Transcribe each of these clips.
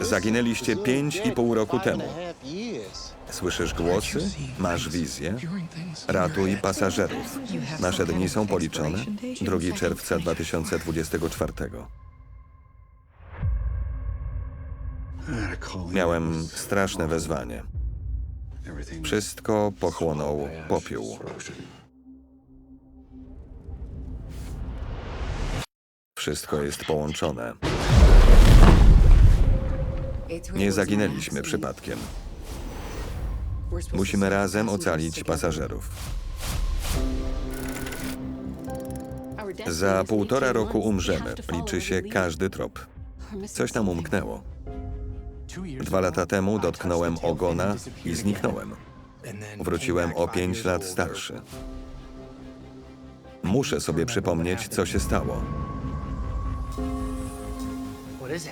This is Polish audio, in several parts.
Zaginęliście pięć i pół roku temu. Słyszysz głosy? Masz wizję? Ratuj pasażerów. Nasze dni są policzone. 2 czerwca 2024. Miałem straszne wezwanie. Wszystko pochłonął popiół. Wszystko jest połączone. Nie zaginęliśmy przypadkiem. Musimy razem ocalić pasażerów. Za półtora roku umrzemy. Liczy się każdy trop. Coś nam umknęło. Dwa lata temu dotknąłem ogona i zniknąłem. Wróciłem o pięć lat starszy. Muszę sobie przypomnieć, co się stało.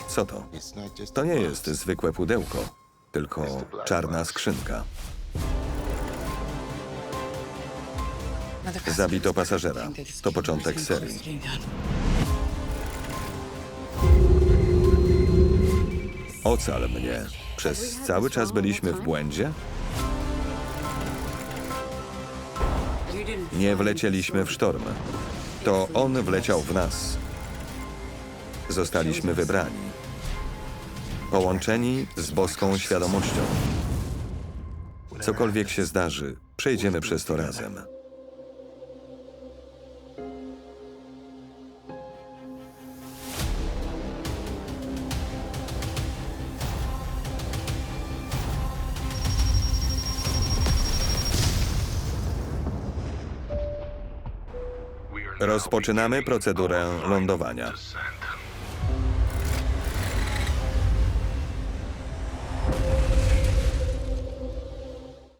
Co to? To nie jest zwykłe pudełko, tylko czarna skrzynka. Zabito pasażera. To początek serii. Ocal mnie. Przez cały czas byliśmy w błędzie? Nie wlecieliśmy w sztorm. To on wleciał w nas. Zostaliśmy wybrani. Połączeni z boską świadomością. Cokolwiek się zdarzy, przejdziemy przez to razem. Rozpoczynamy procedurę lądowania.